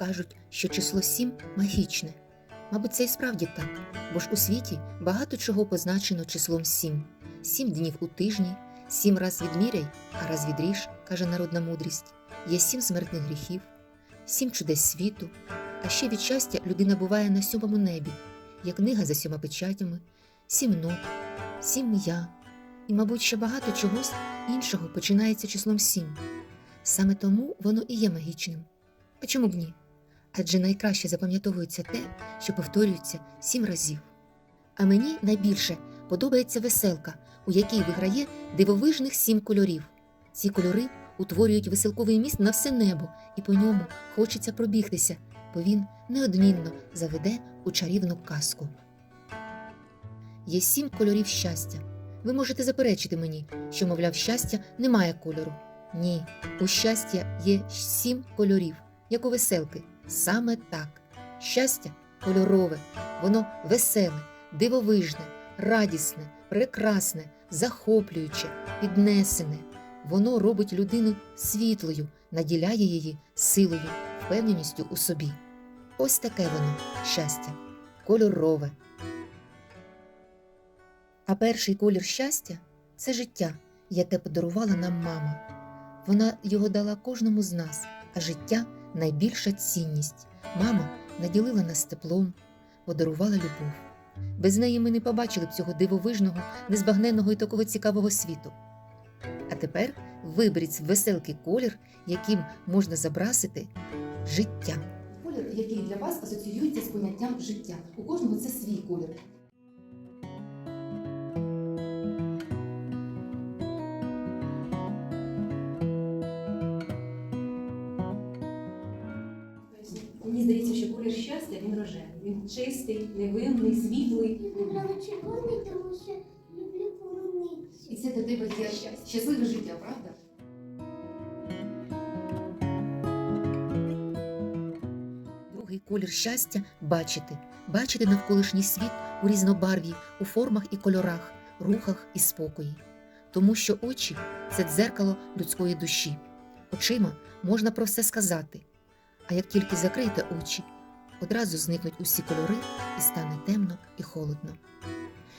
Кажуть, що число сім магічне. Мабуть, це і справді так, бо ж у світі багато чого позначено числом сім. Сім днів у тижні, сім раз відміряй, а раз відріж, каже народна мудрість. Є сім смертних гріхів, сім чудес світу, а ще від щастя людина буває на сьомому небі, є книга за сьома печатями, сім ног, сім я, і, мабуть, ще багато чогось іншого починається числом сім. Саме тому воно і є магічним. А чому б ні? Адже найкраще запам'ятовується те, що повторюється сім разів. А мені найбільше подобається веселка, у якій виграє дивовижних сім кольорів. Ці кольори утворюють веселковий міст на все небо, і по ньому хочеться пробігтися, бо він неодмінно заведе у чарівну казку. Є сім кольорів щастя. Ви можете заперечити мені, що, мовляв, щастя немає кольору. Ні, у щастя є сім кольорів, як у веселки. Саме так. Щастя кольорове, воно веселе, дивовижне, радісне, прекрасне, захоплююче, піднесене. Воно робить людину світлою, наділяє її силою, впевненістю у собі. Ось таке воно щастя, кольорове. А перший колір щастя це життя, яке подарувала нам мама. Вона його дала кожному з нас, а життя найбільша цінність. Мама наділила нас теплом, подарувала любов. Без неї ми не побачили б цього дивовижного, незбагненного і такого цікавого світу. А тепер виберіть з веселки колір, яким можна забрасити життя. Колір, який для вас асоціюється з поняттям життя. У кожного це свій колір. Щастя він рожевий. Він чистий, невинний, світлий. Я вибрала червоний, тому що люблю І це для тебе є щасливе життя, правда? Другий колір щастя бачити, бачити навколишній світ у різнобарві, у формах і кольорах, рухах і спокої. Тому що очі це дзеркало людської душі. Очима можна про все сказати. А як тільки закриєте очі, одразу зникнуть усі кольори і стане темно і холодно.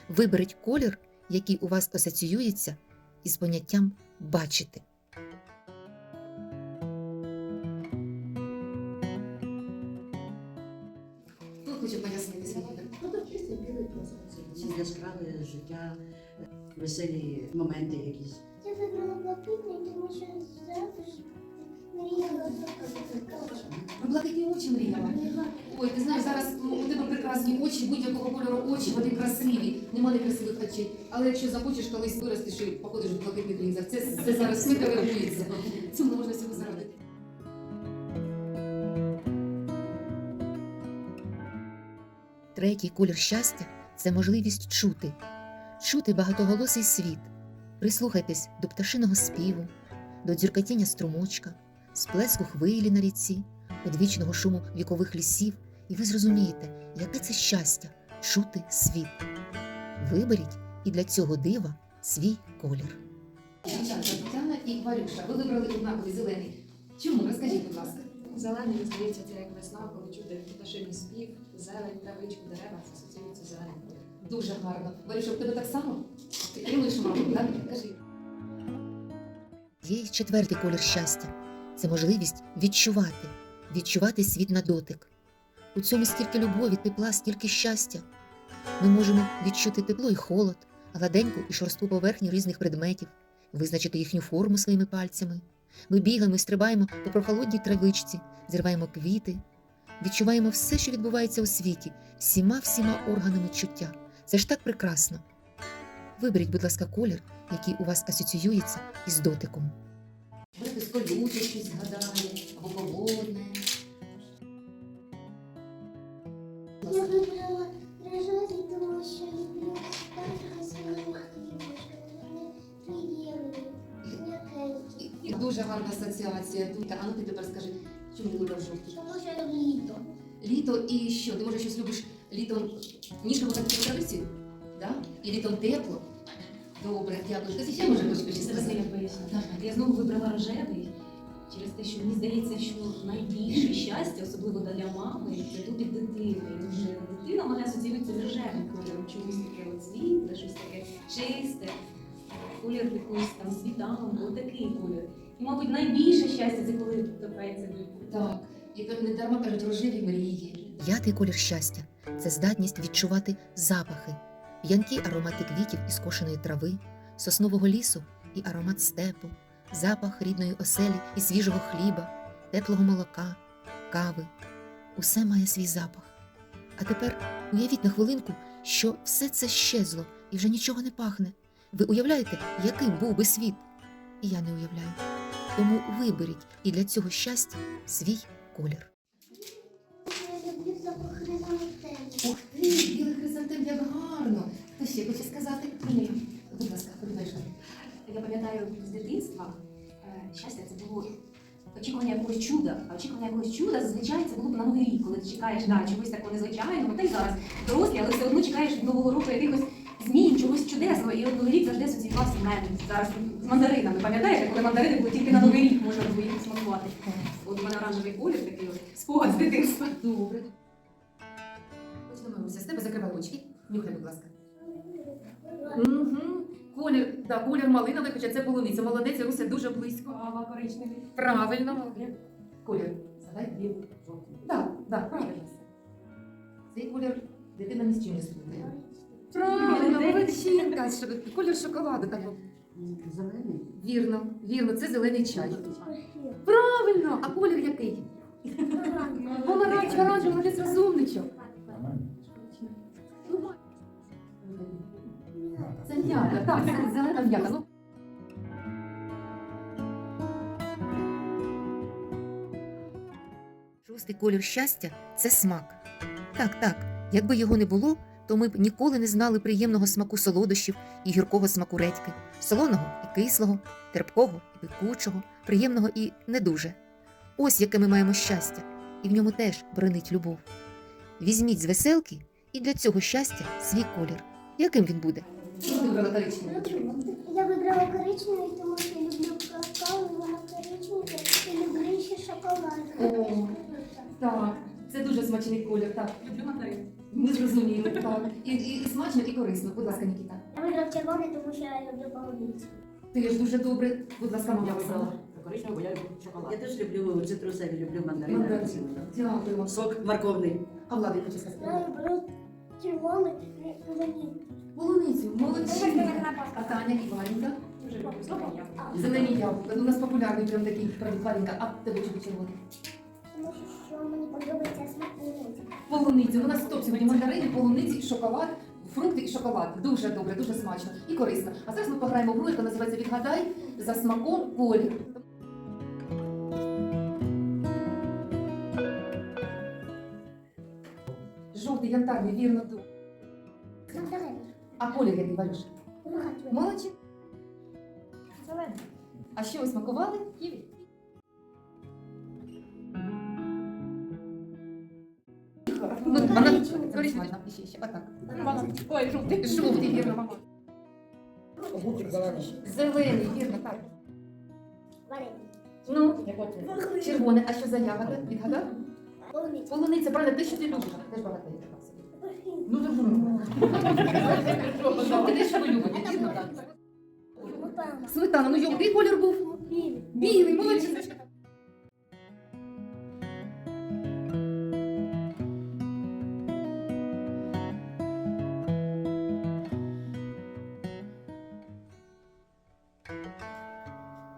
Виберіть колір, який у вас асоціюється із поняттям бачити. Хоче пояснити свій? Ну, чистий білий. Ці яскраве життя, веселі моменти якісь. Я вибрала блакитний, тому що завжди мріяла Про блакитні очі мріяла. Ой, ти знаєш, зараз ну, у тебе прекрасні очі, будь-якого кольору очі, вони красиві, нема некрасивих очей. Але якщо захочеш колись виростеш і походиш в блакитних лінзах, це, це зараз не регулюється. Цьому можна всього зарадити. Третій колір щастя це можливість чути, чути багатоголосий світ. Прислухайтесь до пташиного співу, до дзюркотіння струмочка, сплеску хвилі на ріці, одвічного шуму вікових лісів, і ви зрозумієте, яке це щастя чути світ. Виберіть і для цього дива свій колір. Дівчатка, Тетяна і Варюша, ви вибрали однаковий зелений. Чому? Розкажіть, будь ласка. Зелений, мені це як весна, коли чути пташиний спів, зелень, травичку, дерева, це асоціюється зеленим кольором. Дуже гарно. Варюша, в тебе так само? Ти підтримуєш маму, так? Кажи. Є й четвертий колір щастя це можливість відчувати, відчувати світ на дотик. У цьому стільки любові, тепла, стільки щастя. Ми можемо відчути тепло і холод, гладеньку і шорстку поверхню різних предметів, визначити їхню форму своїми пальцями. Ми бігаємо і стрибаємо по прохолодній травичці, зриваємо квіти, відчуваємо все, що відбувається у світі, всіма всіма органами чуття. Це ж так прекрасно. Виберіть, будь ласка, колір, який у вас асоціюється із дотиком. Хтось колюче щось згадає, або холодне. Я вибрала рожевий, тому що люблю приємні, м'якенькі. І дуже гарна асоціація. Тут, а ну ти тепер скажи, чому ти вибрав жовтий? Тому що літо. Літо і що? Ти може щось любиш літом ніжно так по травиці? Да? І літом тепло? Добре, дякую. Хтось ще може хоче щось сказати? я поясню. Я знову вибрала рожевий, Через те, що мені здається, що найбільше щастя, особливо для мами, це буде дитини. І вже дитина мене асоціюється з рожевим кольором, чомусь таке от світле, щось таке чисте, колір якоїсь там світанку, отакий колір. І, мабуть, найбільше щастя це коли топається вік. Так. І то не дарма кажуть рожеві мрії. П'ятий колір щастя це здатність відчувати запахи, п'янкі аромати квітів і скошеної трави, соснового лісу і аромат степу, запах рідної оселі і свіжого хліба, теплого молока, кави. Усе має свій запах. А тепер уявіть на хвилинку, що все це щезло і вже нічого не пахне. Ви уявляєте, яким був би світ? І я не уявляю. Тому виберіть і для цього щастя свій колір. Я пам'ятаю з дитинства, е, щастя це було очікування якогось чуда. А очікування якогось чуда зазвичай це було б на новий рік, коли ти чекаєш да, чогось такого незвичайного, та й зараз дорослі, але все одно чекаєш від нового року якихось змін, чогось чудесного. І от новий рік завжди асоціювався в мене зараз з мандаринами. Пам'ятаєте, коли мандарини були тільки на новий рік можна було їх смакувати. От у мене оранжевий колір, такий от спогад з дитинства. Добре. Почнемо Руся. З тебе закривай очки. Нюхай, будь ласка. Угу. Колір, да, колір малиновий, хоча це полуниця. Молодець, Руся дуже близько. Ава коричневий. Правильно. Колір. Згадай білий, жовтий. Так, так, правильно. Цей колір дитина ні з чим не спутає. Правильно, молодчинка. Шо- Колір шоколаду. Так. Зелений. Вірно, вірно, це зелений чай. Правильно, а колір який? Помаранч, оранжевий, молодець розумничок. Це м'ята, так, це зелена м'ята. Ну, Шостий колір щастя це смак. Так, так, якби його не було, то ми б ніколи не знали приємного смаку солодощів і гіркого смаку редьки, солоного і кислого, терпкого і пекучого, приємного і не дуже. Ось яке ми маємо щастя, і в ньому теж бренить любов. Візьміть з веселки і для цього щастя свій колір. Яким він буде? Що ти вибрала коричневий? Я вибрала коричневий, тому що я люблю какао, воно коричневе, і люблю ще шоколад. О. Так, це дуже смачний колір, так. Люблю мандарин. Ми зрозуміли, так. І, і, і смачно, і корисно. Будь ласка, Нікіта. Я вибрав червоний, тому що я люблю полуницю. Ти ж дуже добре. Будь ласка, мама. Вибрала бо я люблю Я теж люблю цитрусові, люблю мандарини. Мандарин. Дякуємо. Сок морковний. А Влада хоче сказати. Я люблю червоний, полуницю. Полуницю, А Таня і Варенька? Дуже люблю зелені яблука. Ну, У нас популярний прям такий правда, Варенька. А тебе чому червоний? Тому що мені подобається смак полуниці. Полуницю. У нас топ сьогодні мандарини, полуниці, шоколад, фрукти і шоколад. Дуже добре, дуже смачно і корисно. А зараз ми пограємо в гру, яка називається Відгадай за смаком колір. Жовтий, янтарний, вірно тут. А колір який Валюш? Рухатвий. Молодці. Зелений. А що ви смакували? Ківі. Ну, вона. Ще, ще, отак. Ой, жовтий. Жовтий, вірно, мама. Зелений, вірно, так. Варенье. Ну, червоне, а що за ягода? Відгадав? Полуниця. Полуниця, правильно, те, що ти любиш. Теж багато є. Ну, добре. Ти ну який колір був? Білий. Білий, молодці.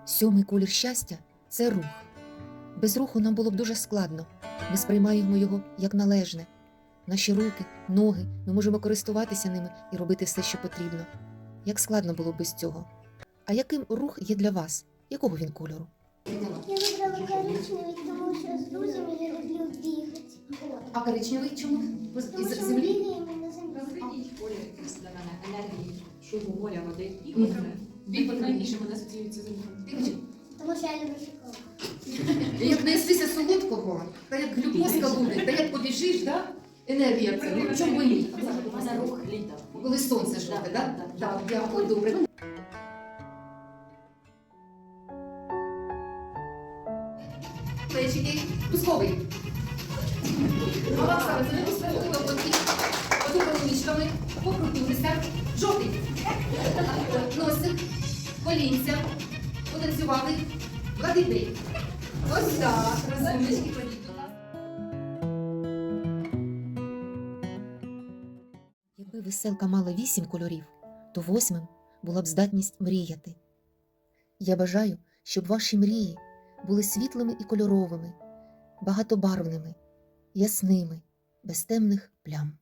Сьомий колір щастя це рух. Без руху нам було б дуже складно. Ми сприймаємо його як належне. Наші руки, ноги, ми можемо користуватися ними і робити все, що потрібно. Як складно було без цього. А яким рух є для вас? Якого він кольору? Я вибрала коричневий, тому що з друзями я люблю бігати. А коричневий чому? Тому що ми землі? енергії, шуму моря, води. І от Біль найбільше мене асоціюється з ним. Тому що я люблю шоколад. Як наїстися солодкого, та як глюкозка буде, та як побіжиш, да? Енергія це. Ну, чому ні? Рух літа. Коли сонце жовте, так? Так, дякую, добре. Бузковий. Мала Оксана, це не бузковий. Подумали ніжками, покрутилися. Жовтий. Носик, колінця, потанцювали. Блакитний. Ось так. Розумнички, веселка мала вісім кольорів, то восьмим була б здатність мріяти. Я бажаю, щоб ваші мрії були світлими і кольоровими, багатобарвними, ясними, без темних плям.